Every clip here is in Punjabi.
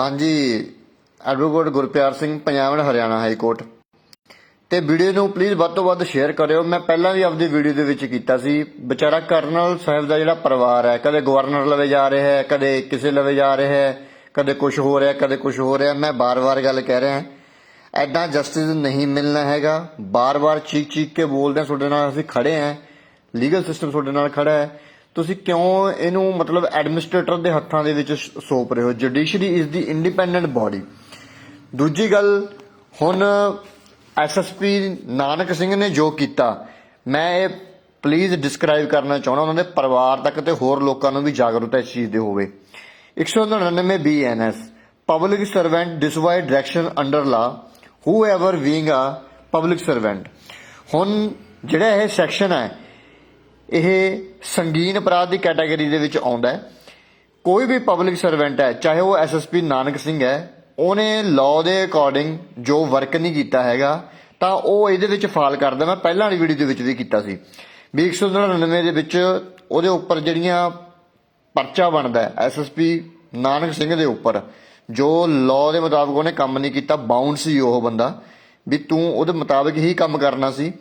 ਹਾਂਜੀ advocate Gurpyar Singh, Punjab and Haryana high court. ਤੇ ਵੀਡੀਓ ਨੂੰ ਪਲੀਜ਼ ਵੱਧ ਤੋਂ ਵੱਧ ਸ਼ੇਅਰ ਕਰਿਓ। ਮੈਂ ਪਹਿਲਾਂ ਵੀ ਆਪਦੀ ਵੀਡੀਓ ਦੇ ਵਿੱਚ ਕੀਤਾ ਸੀ। ਵਿਚਾਰਾ ਕਰਨਲ ਸਾਹਿਬ ਦਾ ਜਿਹੜਾ ਪਰਿਵਾਰ ਹੈ, ਕਦੇ ਗਵਰਨਰ ਲਵੇ ਜਾ ਰਿਹਾ ਹੈ, ਕਦੇ ਕਿਸੇ ਲਵੇ ਜਾ ਰਿਹਾ ਹੈ, ਕਦੇ ਕੁਝ ਹੋ ਰਿਹਾ, ਕਦੇ ਕੁਝ ਹੋ ਰਿਹਾ, ਮੈਂ ਬਾਰ-ਬਾਰ ਗੱਲ ਕਹਿ ਰਿਹਾ। ਐਦਾਂ ਜਸਟਿਸ ਨਹੀਂ ਮਿਲਣਾ ਹੈਗਾ। ਬਾਰ-ਬਾਰ ਚੀਕ-ਚੀਕ ਕੇ ਬੋਲਦੇ ਹਾਂ, ਤੁਹਾਡੇ ਨਾਲ ਅਸੀਂ ਖੜੇ ਹਾਂ। ਲੀਗਲ ਸਿਸਟਮ ਤੁਹਾਡੇ ਨਾਲ ਖੜਾ ਹੈ। ਤੁਸੀਂ ਕਿਉਂ ਇਹਨੂੰ ਮਤਲਬ ਐਡਮਿਨਿਸਟ੍ਰੇਟਰ ਦੇ ਹੱਥਾਂ ਦੇ ਵਿੱਚ ਸੌਂਪ ਰਹੇ ਹੋ? Judiciary is the independent body ਦੂਜੀ ਗੱਲ, ਹੁਣ ਐਸਐਸਪੀ ਨਾਨਕ ਸਿੰਘ ਨੇ ਜੋ ਕੀਤਾ, ਮੈਂ ਇਹ ਪਲੀਜ਼ ਡਿਸਕ੍ਰਾਈਬ ਕਰਨਾ ਚਾਹੁੰਦਾ ਉਹਨਾਂ ਦੇ ਪਰਿਵਾਰ ਤੱਕ ਤੇ ਹੋਰ ਲੋਕਾਂ ਨੂੰ ਵੀ ਜਾਗਰੂਕਤਾ ਇਸ ਚੀਜ਼ ਦੇ ਹੋਵੇ। 199 BNS public servant disobey direction under law however being a public servant ਹੁਣ ਜਿਹੜਾ ਇਹ ਸੈਕਸ਼ਨ ਹੈ ਇਹ ਸੰਗੀਨ ਅਪਰਾਧ ਦੀ ਕੈਟਾਗਰੀ ਦੇ ਵਿੱਚ ਆਉਂਦਾ ਹੈ। ਕੋਈ ਵੀ ਪਬਲਿਕ ਸਰਵੈਂਟ ਹੈ, ਚਾਹੇ ਉਹ ਐਸਐਸਪੀ ਨਾਨਕ ਸਿੰਘ ਹੈ, ਉਹਨੇ ਲਾਅ ਦੇ ਅਕੋਰਡਿੰਗ ਜੋ ਵਰਕ ਨਹੀਂ ਕੀਤਾ ਹੈਗਾ, ਤਾਂ ਉਹ ਇਹਦੇ ਵਿੱਚ ਫਾਲ ਕਰਦਾ। ਮੈਂ ਪਹਿਲਾਂ ਵਾਲੀ ਵੀਡੀਓ ਦੇ ਵਿੱਚ ਵੀ ਕੀਤਾ ਸੀ। ਵੀ 199 ਦੇ ਵਿੱਚ ਉਹਦੇ ਉੱਪਰ ਜਿਹੜੀਆਂ ਪਰਚਾ ਬਣਦਾ ਹੈ ਐਸਐਸਪੀ ਨਾਨਕ ਸਿੰਘ ਦੇ ਉੱਪਰ, ਜੋ ਲਾਅ ਦੇ ਮੁਤਾਬਕ ਉਹਨੇ ਕੰਮ ਨਹੀਂ ਕੀਤਾ ਬਾਉਂਡ ਸੀ ਉਹ ਬੰਦਾ, ਵੀ ਤੂੰ ਉਹਦੇ ਮੁਤਾਬਕ ਹੀ ਕੰਮ ਕਰਨਾ ਸੀ।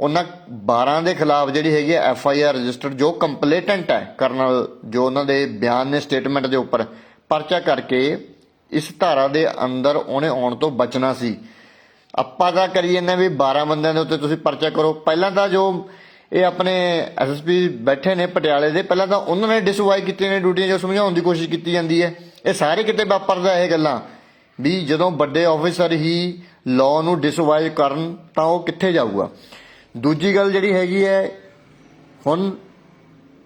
ਉਹਨਾਂ 12 ਦੇ ਖਿਲਾਫ ਜਿਹੜੀ ਹੈਗੀ ਹੈ ਐਫ ਆਈ ਆਰ ਰਜਿਸਟਰਡ, ਜੋ ਕੰਪਲੇਟੈਂਟ ਹੈ ਕਰਨਲ ਜੋ ਉਹਨਾਂ ਦੇ ਬਿਆਨ ਨੇ ਸਟੇਟਮੈਂਟ ਦੇ ਉੱਪਰ ਪਰਚਾ ਕਰਕੇ ਇਸ ਧਾਰਾ ਦੇ ਅੰਦਰ ਉਹਨੇ ਆਉਣ ਤੋਂ ਬਚਣਾ ਸੀ। ਆਪਾਂ ਤਾਂ ਕਰੀ ਜੰਨੇ ਵੀ 12 ਬੰਦਿਆਂ ਦੇ ਉੱਤੇ ਤੁਸੀਂ ਪਰਚਾ ਕਰੋ। ਪਹਿਲਾਂ ਤਾਂ ਜੋ ਇਹ ਆਪਣੇ ਐਸਐਸਪੀ ਬੈਠੇ ਨੇ ਪਟਿਆਲੇ ਦੇ, ਪਹਿਲਾਂ ਤਾਂ ਉਹਨਾਂ ਨੇ ਡਿਸਵਾਈ ਕੀਤੀਆਂ ਨੇ ਡਿਊਟੀਆਂ, ਜੋ ਸਮਝਾਉਣ ਦੀ ਕੋਸ਼ਿਸ਼ ਕੀਤੀ ਜਾਂਦੀ ਹੈ। ਇਹ ਸਾਰੇ ਕਿਤੇ ਵਾਪਰਦਾ ਇਹ ਗੱਲਾਂ ਵੀ ਜਦੋਂ ਵੱਡੇ ਆਫੀਸਰ ਹੀ ਲਾਅ ਨੂੰ ਡਿਸਵਾਈ ਕਰਨ ਤਾਂ ਉਹ ਕਿੱਥੇ ਜਾਊਗਾ? ਦੂਜੀ ਗੱਲ ਜਿਹੜੀ ਹੈਗੀ ਹੈ, ਹੁਣ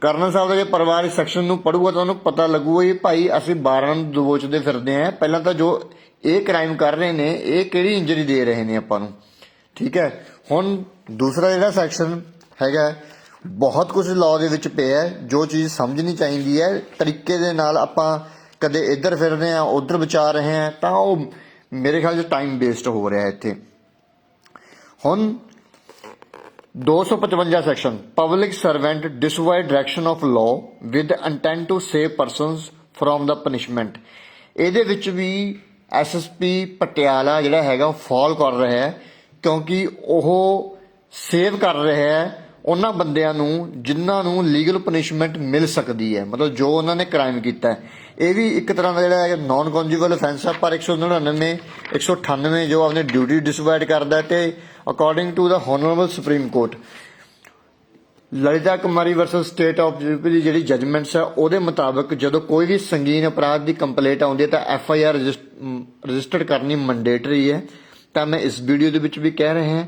ਕਰਨਲ ਸਾਹਿਬ ਦਾ ਜੇ ਪਰਿਵਾਰ ਇਸ ਸੈਕਸ਼ਨ ਨੂੰ ਪੜੂਗਾ ਤਾਂ ਉਹਨੂੰ ਪਤਾ ਲੱਗੂਗਾ ਕਿ ਭਾਈ ਅਸੀਂ 12 ਨੂੰ ਦਬੋਚਦੇ ਫਿਰਦੇ ਆਂ ਪਹਿਲਾਂ ਤਾਂ ਜੋ ਇਹ ਕ੍ਰਾਈਮ ਕਰ ਰਹੇ ਨੇ, ਇਹ ਕਿਹੜੀ ਇੰਜਰੀ ਦੇ ਰਹੇ ਨੇ ਆਪਾਂ ਨੂੰ? ਠੀਕ ਹੈ? ਹੁਣ ਦੂਸਰਾ ਜਿਹੜਾ ਸੈਕਸ਼ਨ ਹੈਗਾ, ਬਹੁਤ ਕੁਝ ਲਾਅ ਦੇ ਵਿੱਚ ਪਿਆ ਜੋ ਚੀਜ਼ ਸਮਝਣੀ ਚਾਹੀਦੀ ਹੈ, ਤਰੀਕੇ ਦੇ ਨਾਲ ਆਪਾਂ ਕਦੇ ਇੱਧਰ ਫਿਰ ਰਹੇ ਆ ਉੱਧਰ ਵਿਚਾਰ ਰਹੇ ਆ ਤਾਂ ਉਹ ਮੇਰੇ ਖਿਆਲ 'ਚ ਟਾਈਮ ਵੇਸਟ ਹੋ ਰਿਹਾ ਇੱਥੇ। ਹੁਣ 255 section public servant disobey direction of law with intent to save persons from the punishment ਇਹਦੇ ਵਿੱਚ ਵੀ ਐਸਐਸਪੀ ਪਟਿਆਲਾ ਜਿਹੜਾ ਹੈਗਾ ਉਹ ਫਾਲ ਕਰ ਰਿਹਾ ਹੈ, ਕਿਉਂਕਿ ਉਹ ਸੇਵ ਕਰ ਰਿਹਾ ਹੈ ਉਹਨਾਂ ਬੰਦਿਆਂ ਨੂੰ, ਜਿਨ੍ਹਾਂ ਨੂੰ ਲੀਗਲ ਪਨਿਸ਼ਮੈਂਟ ਮਿਲ ਸਕਦੀ ਹੈ, ਮਤਲਬ ਜੋ ਉਹਨਾਂ ਨੇ ਕ੍ਰਾਈਮ ਕੀਤਾ ਹੈ। ਇਹ ਵੀ ਇੱਕ ਤਰ੍ਹਾਂ ਦਾ ਜਿਹੜਾ ਹੈ ਨਾਨ ਕੰਜੂਗਲ ਅਫੈਂਸ ਹੈ ਪਰ 199 198 ਜੋ ਆਪਣੇ ਡਿਊਟੀ ਡਿਸਵਾਈਡ ਕਰਦਾ ਹੈ ਤੇ according to the honourable Supreme Court Lalita Kumari versus state of UP ਦੀ ਜਿਹੜੀ ਜਜਮੈਂਟਸ ਆ, ਉਹਦੇ ਮੁਤਾਬਕ ਜਦੋਂ ਕੋਈ ਵੀ ਸੰਗੀਨ ਅਪਰਾਧ ਦੀ ਕੰਪਲੇਂਟ ਆਉਂਦੀ ਹੈ ਤਾਂ ਐਫ ਆਈ ਆਰ ਰਜਿਸਟਰਡ ਕਰਨੀ ਮੈਂਡੇਟਰੀ ਹੈ। ਤਾਂ ਮੈਂ ਇਸ ਵੀਡੀਓ ਦੇ ਵਿੱਚ ਵੀ ਕਹਿ ਰਿਹਾ ਹਾਂ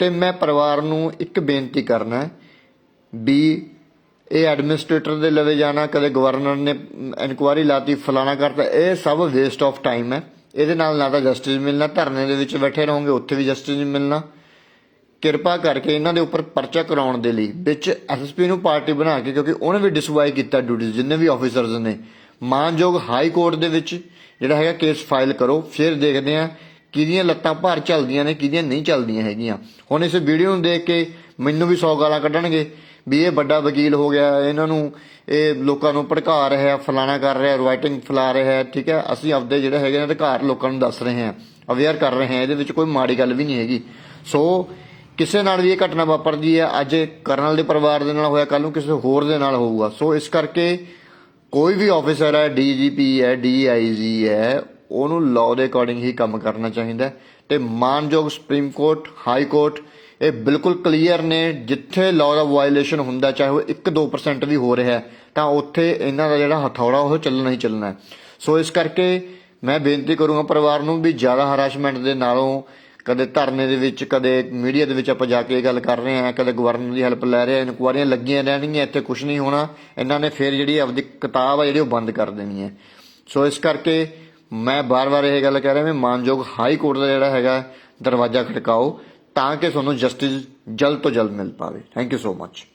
ਤੇ ਮੈਂ ਪਰਿਵਾਰ ਨੂੰ ਇੱਕ ਬੇਨਤੀ ਕਰਨਾ ਹੈ ਵੀ ਇਹ ਐਡਮਿਨਿਸਟ੍ਰੇਟਰ ਦੇ ਲਵੇ ਜਾਣਾ, ਕਦੇ ਗਵਰਨਰ ਨੇ ਇਨਕੁਆਰੀ ਲਾਤੀ, ਫਲਾਣਾ ਕਰਤਾ, ਇਹ ਸਭ ਵੇਸਟ ਆਫ ਟਾਈਮ ਹੈ। ਇਹਦੇ ਨਾਲ ਨਾ ਤਾਂ ਜਸਟਿਸ ਮਿਲਣਾ, ਧਰਨੇ ਦੇ ਵਿੱਚ ਬੈਠੇ ਰਹੋਗੇ, ਉੱਥੇ ਵੀ ਜਸਟਿਸ ਨਹੀਂ ਮਿਲਣਾ। ਕਿਰਪਾ ਕਰਕੇ ਇਹਨਾਂ ਦੇ ਉੱਪਰ ਪਰਚਾ ਕਰਾਉਣ ਦੇ ਲਈ ਵਿੱਚ ਐਸਐਸਪੀ ਨੂੰ ਪਾਰਟੀ ਬਣਾ ਕੇ, ਕਿਉਂਕਿ ਉਹਨੇ ਵੀ ਡਿਸਵਾਈ ਕੀਤਾ ਡਿਊਟੀ ਜਿੰਨੇ ਵੀ ਆਫੀਸਰਸ ਨੇ। ਮਾਨਯੋਗ ਹਾਈ ਕੋਰਟ ਦੇ ਵਿੱਚ ਜਿਹੜਾ ਹੈਗਾ ਕੇਸ ਫਾਈਲ ਕਰੋ, ਫਿਰ ਦੇਖਦੇ ਆ ਕਿਹਦੀਆਂ ਲੱਤਾਂ ਭਾਰ ਚੱਲਦੀਆਂ ਨੇ, ਕਿਹਦੀਆਂ ਨਹੀਂ ਚੱਲਦੀਆਂ ਹੈਗੀਆਂ। ਹੁਣ ਇਸ ਵੀਡੀਓ ਨੂੰ ਦੇਖ ਕੇ ਮੈਨੂੰ ਵੀ 100 ਗਾਲਾਂ ਕੱਢਣਗੇ ਵੀ ਇਹ ਵੱਡਾ ਵਕੀਲ ਹੋ ਗਿਆ, ਇਹਨਾਂ ਨੂੰ ਇਹ ਲੋਕਾਂ ਨੂੰ ਭੜਕਾ ਰਿਹਾ, ਫਲਾਣਾ ਕਰ ਰਿਹਾ ਰਾਈਟਿੰਗ ਫੈਲਾ ਰਿਹਾ, ਠੀਕ ਹੈ? ਅਸੀਂ ਆਪਦੇ ਜਿਹੜੇ ਹੈਗੇ ਨੇ ਅਧਿਕਾਰ ਲੋਕਾਂ ਨੂੰ ਦੱਸ ਰਹੇ ਹਾਂ ਅਵੇਅਰ ਕਰ ਰਹੇ ਹਾਂ, ਇਹਦੇ ਵਿੱਚ ਕੋਈ ਮਾੜੀ ਗੱਲ ਵੀ ਨਹੀਂ ਹੈਗੀ। ਸੋ ਕਿਸੇ ਨਾਲ ਵੀ ਇਹ ਘਟਨਾ ਵਾਪਰਦੀ ਹੈ, ਅੱਜ ਕਰਨਲ ਦੇ ਪਰਿਵਾਰ ਦੇ ਨਾਲ ਹੋਇਆ ਕੱਲ ਨੂੰ ਕਿਸੇ ਹੋਰ ਦੇ ਨਾਲ ਹੋਊਗਾ। ਸੋ ਇਸ ਕਰਕੇ ਕੋਈ ਵੀ ਆਫੀਸਰ ਹੈ ਡੀਜੀਪੀ ਹੈ ਡੀਆਈਜੀ ਹੈ, ਉਹਨੂੰ ਲਾਅ ਦੇ ਅਕੋਰਡਿੰਗ ਹੀ ਕੰਮ ਕਰਨਾ ਚਾਹੀਦਾ ਹੈ। ਤੇ ਮਾਨਯੋਗ ਸੁਪਰੀਮ ਕੋਰਟ ਹਾਈ ਕੋਰਟ ਇਹ ਬਿਲਕੁਲ ਕਲੀਅਰ ਨੇ, ਜਿੱਥੇ ਲਾਅ ਦਾ ਵਾਇਲੇਸ਼ਨ ਹੁੰਦਾ, ਚਾਹੇ ਉਹ 1-2% ਵੀ ਹੋ ਰਿਹਾ ਤਾਂ ਉੱਥੇ ਇਹਨਾਂ ਦਾ ਜਿਹੜਾ ਹਥੌੜਾ, ਉਹ ਚੱਲਣਾ ਹੀ ਚੱਲਣਾ ਸੋ ਇਸ ਕਰਕੇ ਮੈਂ ਬੇਨਤੀ ਕਰੂੰਗਾ ਪਰਿਵਾਰ ਨੂੰ ਵੀ ਜ਼ਿਆਦਾ ਹਰਾਸਮੈਂਟ ਦੇ ਨਾਲੋਂ, ਕਦੇ ਧਰਨੇ ਦੇ ਵਿੱਚ, ਕਦੇ ਮੀਡੀਆ ਦੇ ਵਿੱਚ ਆਪਾਂ ਜਾ ਕੇ ਇਹ ਗੱਲ ਕਰ ਰਹੇ ਹਾਂ, ਕਦੇ ਗਵਰਨਰ ਦੀ ਹੈਲਪ ਲੈ ਰਹੇ ਹਾਂ, ਇਨਕੁਆਰੀਆਂ ਲੱਗੀਆਂ ਰਹਿਣਗੀਆਂ, ਇੱਥੇ ਕੁਝ ਨਹੀਂ ਹੋਣਾ, ਇਹਨਾਂ ਨੇ ਫਿਰ ਜਿਹੜੀ ਆਪਦੀ ਕਿਤਾਬ ਆ, ਜਿਹੜੀ ਉਹ ਬੰਦ ਕਰ ਦੇਣੀ ਹੈ। ਸੋ ਇਸ ਕਰਕੇ ਮੈਂ ਬਾਰ-ਬਾਰ ਇਹ ਗੱਲ ਕਹਿ ਰਿਹਾ ਵੀ ਮਾਨਯੋਗ ਹਾਈ ਕੋਰਟ ਦਾ ਜਿਹੜਾ ਹੈਗਾ, ਦਰਵਾਜ਼ਾ ਖੜਕਾਓ। ਤਾਂ ਕਿ ਤੁਹਾਨੂੰ ਜਸਟਿਸ ਜਲਦ ਤੋਂ ਜਲਦ ਮਿਲ ਪਾਵੇ। Thank you so much